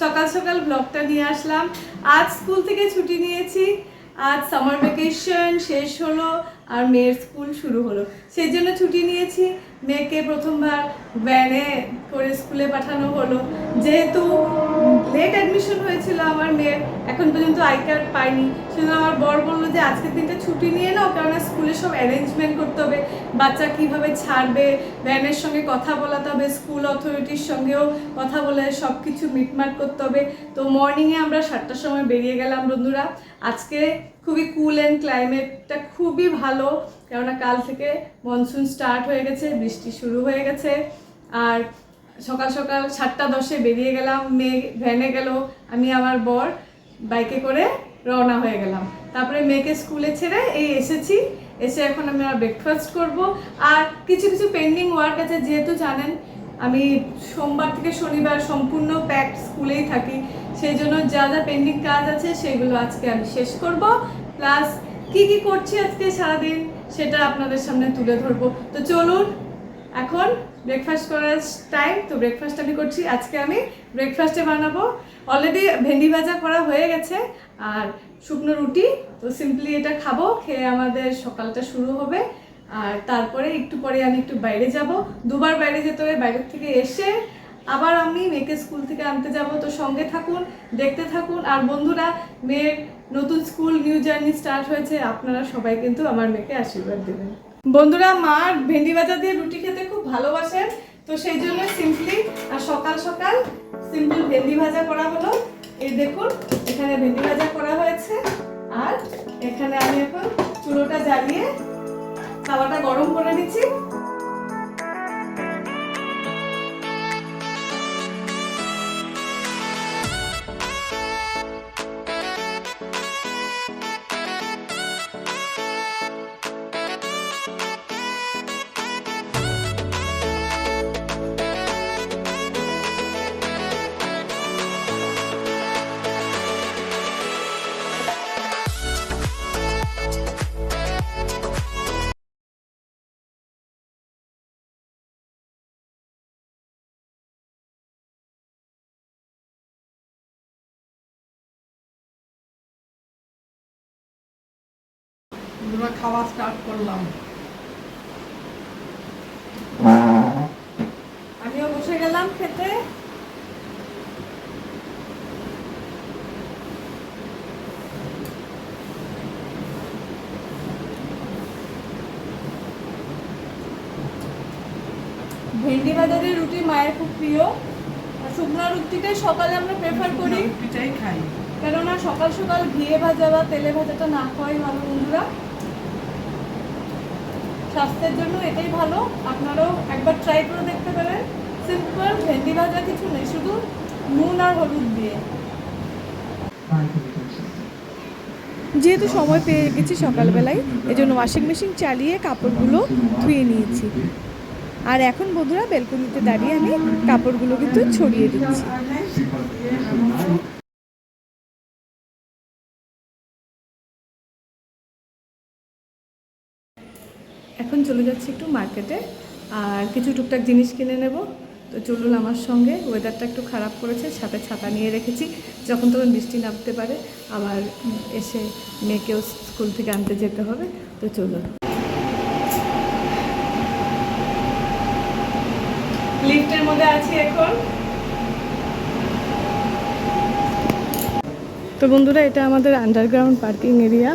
সকাল সকাল ব্লগটা নিয়ে আসলাম। আজ স্কুল থেকে ছুটি নিয়েছি। আজ সামার ভ্যাকেশন শেষ হলো আর মেয়ের স্কুল শুরু হলো। সেই জন্য ছুটি নিয়েছি। মেয়েকে প্রথমবার ভ্যানে করে স্কুলে পাঠানো হলো। যেহেতু লেট অ্যাডমিশন হয়েছিল আমার মেয়ের, এখন পর্যন্ত আই কার্ড পাইনি। সেজন্য আমার বর বলল যে আজকের দিনটা ছুটি নিয়ে নাও কারণ স্কুলে সব অ্যারেঞ্জমেন্ট করতে হবে। বাচ্চা কীভাবে ছাড়বে ভ্যানের সঙ্গে কথা বলাতে হবে স্কুল অথরিটির সঙ্গেও কথা বলে সব কিছু মিটমাট করতে হবে। তো মর্নিংয়ে আমরা সাতটার সময় বেরিয়ে গেলাম বন্ধুরা। আজকে খুবই কুল অ্যান্ড ক্লাইমেটটা খুবই ভালো, কেননা কাল থেকে মনসুন স্টার্ট হয়ে গেছে, বৃষ্টি শুরু হয়ে গেছে। আর সকাল সকাল সাতটা দশে বেরিয়ে গেলাম, মেয়ে ভ্যানে গেল, আমি আমার বর বাইকে করে রওনা হয়ে গেলাম। তারপরে মেয়েকে স্কুলে ছেড়ে এই এসেছি, এসে এখন আমি আর ব্রেকফাস্ট করব। আর কিছু কিছু পেন্ডিং ওয়ার্ক আছে, যেহেতু জানেন, আমি সোমবার থেকে শনিবার সম্পূর্ণ প্যাকড স্কুলেই থাকি। সেই জন্য যা যা পেন্ডিং কাজ আছে, সেগুলো আজকে আমি শেষ করব। প্লাস কি কি করছি আজকে সারাদিন, সেটা আপনাদের সামনে তুলে ধরবো। তো চলুন, এখন ব্রেকফাস্ট করার টাইম তো ব্রেকফাস্ট আমি করছি। আজকে আমি ব্রেকফাস্টে বানাবো। অলরেডি ভেন্ডি ভাজা করা হয়ে গেছে আর শুকনো রুটি। তো সিম্পলি এটা খাব, খেয়ে আমাদের সকালটা শুরু হবে। আর তারপরে একটু পরে আমি একটু বাইরে যাব। দুবার বাইরে যেতে হবে বাইরের থেকে এসে আবার আমি মেয়েকে স্কুল থেকে আনতে যাব। তো সঙ্গে থাকুন, দেখতে থাকুন। আর বন্ধুরা, মেয়ের নতুন স্কুল নিউ জার্নি স্টার্ট হয়েছে। আপনারা সবাই কিন্তু আমার মেয়েকে আশীর্বাদ দেবেন। বন্ধুরা, মা ভেন্ডি ভাজা দিয়ে রুটি খেতে খুব ভালোবাসেন, তো সেই জন্য সিম্পলি আর সকাল সকাল সিম্পল ভেন্ডি ভাজা করা হলো। এই দেখুন, এখানে ভেন্ডি ভাজা করা হয়েছে, আর এখানে আমি এখন চুলোটা জ্বালিয়ে তাওয়াটা গরম করে নিচ্ছি। খাওয়া স্টার্ট করলাম। আমিও বসে গেলাম খেতে। ভেন্ডি বাজারের রুটি মায়ের খুব প্রিয়। আর শুকনো রুটিটাই সকালে আমরা প্রেফার করি। রুটিটাই খাই। কেননা সকাল সকাল ঘিয়ে ভাজা বা তেলে ভাজাটা না খাওয়াই ভালো বন্ধুরা। স্বাস্থ্যের জন্য এটাই ভালো। আপনারাও একবার ট্রাই করে দেখতে পারেন। সিম্পল ভেন্ডি ভাজা কিছু নেই, শুধু নুন আর হলুদ দিয়ে। যেহেতু সময় পেয়ে গেছি সকালবেলায় এই জন্য ওয়াশিং মেশিন চালিয়ে কাপড়গুলো ধুয়ে নিয়েছি। আর এখন বন্ধুরা বেলকনিতে দাঁড়িয়ে আমি কাপড়গুলো কিন্তু ছড়িয়ে দিচ্ছি। চলে যাচ্ছি একটু মার্কেটে আর কিছু টুকটাক জিনিস কিনে নেব। তো চলুন আমার সঙ্গে ওয়েদারটা একটু খারাপ করেছে, সাথে ছাতা নিয়ে রেখেছি। যখন তখন বৃষ্টি নামতে পারে, আবার এসে মেয়েকেও স্কুল থেকে আনতে যেতে হবে। তো চলুন। লিফটের মধ্যে আছি এখন। তো বন্ধুরা, এটা আমাদের আন্ডারগ্রাউন্ড পার্কিং এরিয়া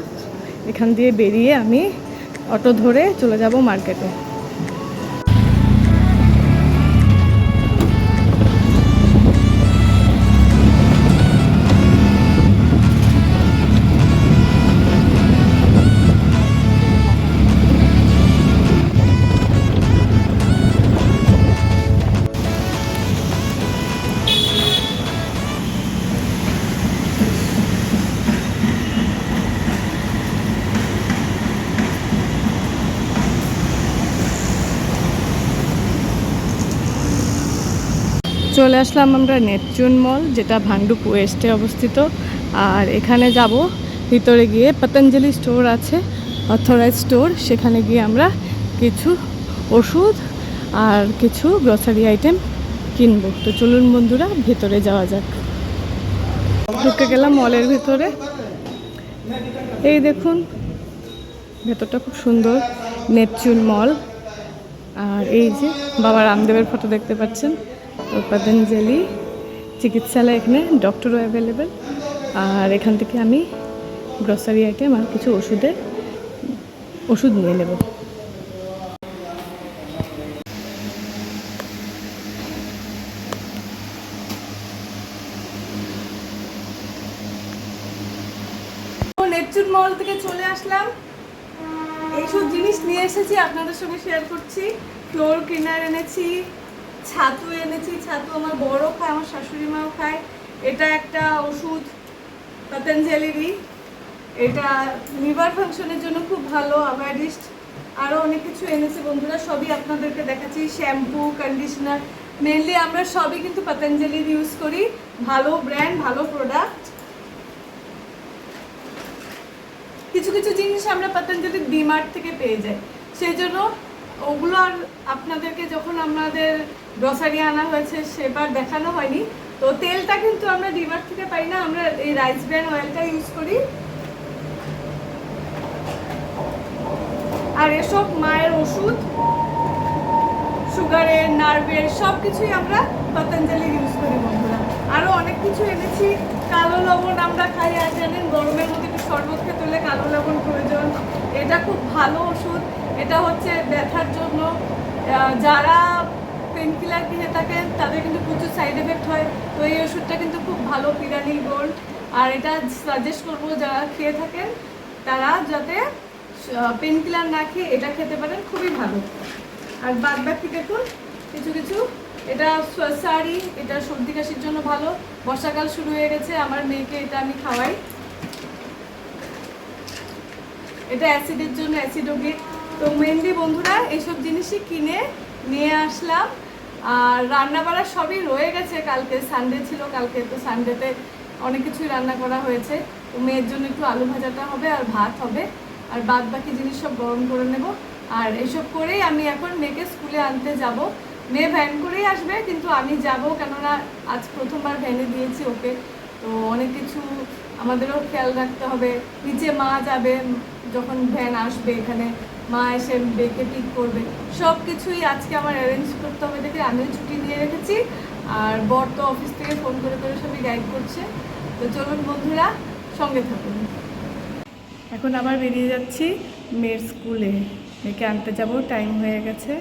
এখান দিয়ে বেরিয়ে আমি অটো ধরে চলে যাব মার্কেটে চলে আসলাম আমরা নেপচুন মল, যেটা ভান্ডুপ ওয়েস্টে অবস্থিত। আর এখানে যাব, ভিতরে গিয়ে পতঞ্জলি স্টোর আছে, অথরাইজ স্টোর, সেখানে গিয়ে আমরা কিছু ওষুধ আর কিছু গ্রসারি আইটেম কিনবো। তো চলুন বন্ধুরা, ভেতরে যাওয়া যাক। ঢুকে গেলাম মলের ভেতরে। এই দেখুন, ভেতরটা খুব সুন্দর, নেপচুন মল। আর এই যে বাবা রামদেবের ফটো দেখতে পাচ্ছেন। তো পতঞ্জলি চিকিৎসালয় এখানে ডক্টরও অ্যাভেলেবেল আর এখান থেকে আমি গ্রসারি আইটেম আর কিছু ওষুধের ওষুধ নিয়ে নেব। নেপচুন মল থেকে চলে আসলাম। এইসব জিনিস নিয়ে এসেছি, আপনাদের সঙ্গে শেয়ার করছি। ফ্লোর ক্লিনার এনেছি ছাতু এনেছি, ছাতু আমার বড়ও খায়, আমার শাশুড়ি মাও খায়। এটা একটা ওষুধ, পতঞ্জলিরই। এটা লিভার ফাংশনের জন্য খুব ভালো অ্যাভারিস্ট আরও অনেক কিছু এনেছি বন্ধুরা, সবই আপনাদেরকে দেখাচ্ছি। শ্যাম্পু, কন্ডিশনার মেনলি আমরা সবই কিন্তু পতঞ্জলির ইউজ করি। ভালো ব্র্যান্ড ভালো প্রোডাক্ট কিছু কিছু জিনিস আমরা পতঞ্জলির ডিমার্ট থেকে পেয়ে যাই। সেই জন্য ওগুলো আর আপনাদেরকে যখন আমাদের গ্রসারি আনা হয়েছে সেবার দেখানো হয়নি। তো তেলটা কিন্তু আমরা ডিমার্ট থেকে পাই না, আমরা এই রাইস ব্র্যান্ড অয়েলটা ইউজ করি। আর এসব মায়ের ওষুধ সুগারের নার্ভের সব কিছুই আমরা পতঞ্জলি ইউজ করি বন্ধুরা। আরও অনেক কিছু এনেছি। কালো লবণ আমরা খাই, আর জানেন গরমের মধ্যে একটু শরবত খেতে হলে কালো লবণ প্রয়োজন। এটা খুব ভালো ওষুধ। এটা হচ্ছে ব্যথার জন্য। যারা পেন কিলার কিনে থাকেন, তাদের কিন্তু প্রচুর সাইড এফেক্ট হয়। তো এই ওষুধটা কিন্তু খুব ভালো পিরানিল গোল্ড আর এটা সাজেস্ট করব, যারা খেয়ে থাকেন, তারা যাতে পেন কিলার না খেয়ে এটা খেতে পারেন, খুবই ভালো। আর বাদ বাকি দেখুন, কিছু কিছু। এটা শাড়ি, এটা সর্দি কাশির জন্য ভালো। বর্ষাকাল শুরু হয়ে গেছে, আমার মেয়েকে এটা আমি খাওয়াই। এটা অ্যাসিডের জন্য অ্যাসিডোগেট তো মেনলি বন্ধুরা এইসব জিনিসই কিনে নিয়ে আসলাম। আর রান্না বাড়া সবই রয়ে গেছে কালকে সানডে ছিল কালকে, তো সানডেতে অনেক কিছুই রান্না করা হয়েছে। তো মেয়ের জন্য একটু আলু ভাজাটা হবে আর ভাত হবে। আর বাদ বাকি জিনিস সব গরম করে নেব। আর এসব করেই আমি এখন মেয়েকে স্কুলে আনতে যাব। মেয়ে ভ্যান করেই আসবে, কিন্তু আমি যাব কেননা আজ প্রথমবার ভ্যানে দিয়েছি ওকে। তো অনেক কিছু আমাদেরও খেয়াল রাখতে হবে। নিচে মা যাবে যখন ভ্যান আসবে এখানে। মা এসে বেকে পিক করবে। সব কিছুই আজকে আমার অ্যারেঞ্জ করতে হবে দেখে আমিও ছুটি নিয়ে রেখেছি। আর বর তো অফিস থেকে ফোন করে করে সবই গাইড করছে। তো চলুন বন্ধুরা, সঙ্গে থাকুন। এখন আবার বেরিয়ে যাচ্ছি মেয়ের স্কুলে মেয়েকে আনতে যাব টাইম হয়ে গেছে।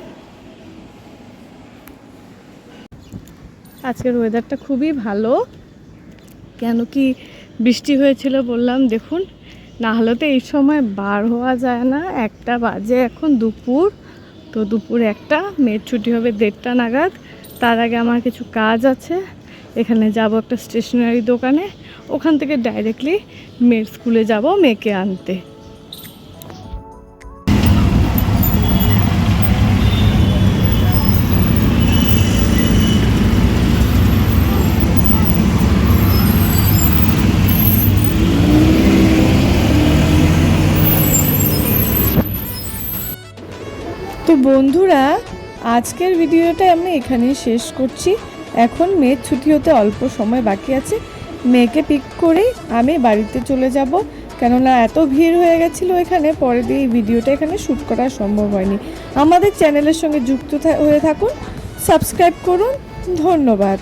আজকের ওয়েদারটা খুবই ভালো। কেন কি বৃষ্টি হয়েছিল বললাম, দেখুন। না হলে তো এই সময় বার হওয়া যায় না। একটা বাজে এখন দুপুর। তো দুপুর একটা, মেয়ের ছুটি হবে দেড়টা নাগাদ। তার আগে আমার কিছু কাজ আছে। এখানে যাব একটা স্টেশনারি দোকানে। ওখান থেকে ডাইরেক্টলি মেয়ের স্কুলে যাব, মেয়েকে আনতে। বন্ধুরা, আজকের ভিডিওটা আমি এখানেই শেষ করছি। এখন মেয়ের ছুটি হতে অল্প সময় বাকি আছে। মেয়েকে পিক করে আমি বাড়িতে চলে যাব। কেননা এত ভিড় হয়ে গেছিল এখানে, পরে দিয়ে এই ভিডিওটা এখানে শ্যুট করা সম্ভব হয়নি। আমাদের চ্যানেলের সঙ্গে যুক্ত হয়ে থাকুন। সাবস্ক্রাইব করুন। ধন্যবাদ।